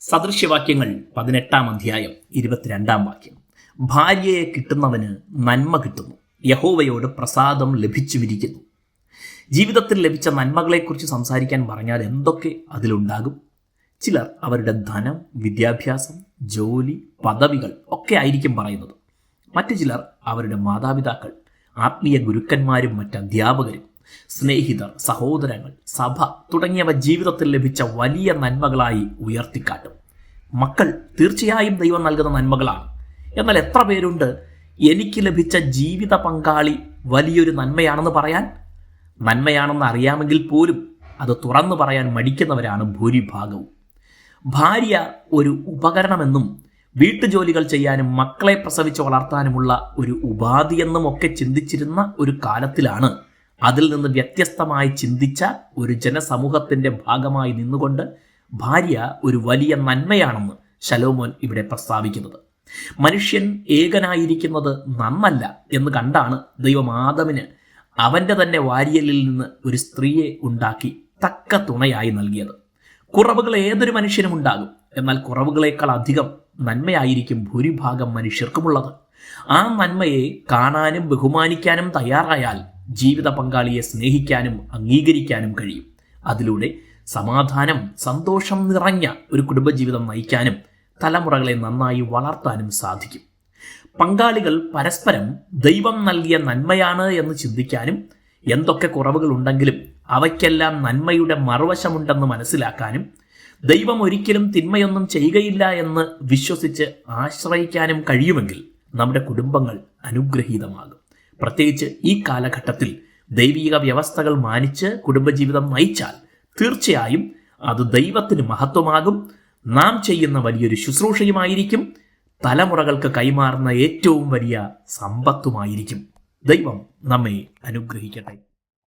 സദൃശ്യവാക്യങ്ങൾ പതിനെട്ടാം അധ്യായം ഇരുപത്തിരണ്ടാം വാക്യം. ഭാര്യയെ കിട്ടുന്നവന് നന്മ കിട്ടുന്നു. യഹോവയോട് പ്രസാദം ലഭിച്ചു വിരിക്കുന്നു ജീവിതത്തിൽ ലഭിച്ച നന്മകളെക്കുറിച്ച് സംസാരിക്കാൻ പറഞ്ഞാൽ എന്തൊക്കെ അതിലുണ്ടാകും? ചിലർ അവരുടെ ധനം വിദ്യാഭ്യാസം ജോലി പദവികൾ ഒക്കെ ആയിരിക്കും പറയുന്നത്. മറ്റു ചിലർ അവരുടെ മാതാപിതാക്കൾ ആത്മീയ ഗുരുക്കന്മാരും മറ്റ് അധ്യാപകരും സ്നേഹിതർ സഹോദരങ്ങൾ സഭ തുടങ്ങിയവ ജീവിതത്തിൽ ലഭിച്ച വലിയ നന്മകളായി ഉയർത്തിക്കാട്ടും. മക്കൾ തീർച്ചയായും ദൈവം നൽകുന്ന നന്മകളാണ്. എന്നാൽ എത്ര പേരുണ്ട്? എനിക്ക് ലഭിച്ച ജീവിത പങ്കാളി വലിയൊരു നന്മയാണെന്ന് പറയാൻ? നന്മയാണെന്ന് അറിയാമെങ്കിൽ പോലും അത് തുറന്നു പറയാൻ മടിക്കുന്നവരാണ് ഭൂരിഭാഗവും. ഭാര്യ ഒരു ഉപകരണമെന്നും വീട്ടുജോലികൾ ചെയ്യാനും മക്കളെ പ്രസവിച്ച് വളർത്താനുമുള്ള ഒരു ഉപാധിയെന്നും ഒക്കെ ചിന്തിച്ചിരുന്ന ഒരു കാലത്തിലാണ് അതിൽ നിന്ന് വ്യത്യസ്തമായി ചിന്തിച്ച ഒരു ജനസമൂഹത്തിന്റെ ഭാഗമായി നിന്നുകൊണ്ട് ഭാര്യ ഒരു വലിയ നന്മയാണെന്ന് ശലോമോൻ ഇവിടെ പ്രസ്താവിക്കുന്നത്. മനുഷ്യൻ ഏകനായിരിക്കുന്നത് നന്നല്ല എന്ന് കണ്ടാണ് ദൈവം ആദമിന് അവന്റെ തന്നെ വാരിയലിൽ നിന്ന് ഒരു സ്ത്രീയെ ഉണ്ടാക്കി തക്ക തുണയായി നൽകിയത്. കുറവുകൾ ഏതൊരു മനുഷ്യനും ഉണ്ടാകും. എന്നാൽ കുറവുകളേക്കാൾ അധികം നന്മയായിരിക്കും ഭൂരിഭാഗം മനുഷ്യർക്കുമുള്ളത്. ആ നന്മയെ കാണാനും ബഹുമാനിക്കാനും തയ്യാറായാൽ ജീവിത പങ്കാളിയെ സ്നേഹിക്കാനും അംഗീകരിക്കാനും കഴിയും. അതിലൂടെ സമാധാനം സന്തോഷം നിറഞ്ഞ ഒരു കുടുംബജീവിതം നയിക്കാനും തലമുറകളെ നന്നായി വളർത്താനും സാധിക്കും. പങ്കാളികൾ പരസ്പരം ദൈവം നൽകിയ നന്മയാണ് എന്ന് ചിന്തിക്കാനും എന്തൊക്കെ കുറവുകൾ ഉണ്ടെങ്കിലും അവയ്ക്കെല്ലാം നന്മയുടെ മറുവശമുണ്ടെന്ന് മനസ്സിലാക്കാനും ദൈവം ഒരിക്കലും തിന്മയൊന്നും ചെയ്യുകയില്ല എന്ന് വിശ്വസിച്ച് ആശ്രയിക്കാനും കഴിയുമെങ്കിൽ നമ്മുടെ കുടുംബങ്ങൾ അനുഗ്രഹീതമാകും. പ്രത്യേകിച്ച് ഈ കാലഘട്ടത്തിൽ ദൈവിക വ്യവസ്ഥകൾ മാനിച്ച് കുടുംബജീവിതം നയിച്ചാൽ തീർച്ചയായും അത് ദൈവത്തിന് മഹത്വമാകും. നാം ചെയ്യുന്ന വലിയൊരു ശുശ്രൂഷയുമായിരിക്കും. തലമുറകൾക്ക് കൈമാറുന്ന ഏറ്റവും വലിയ സമ്പത്തുമായിരിക്കും. ദൈവം നമ്മെ അനുഗ്രഹിക്കട്ടെ.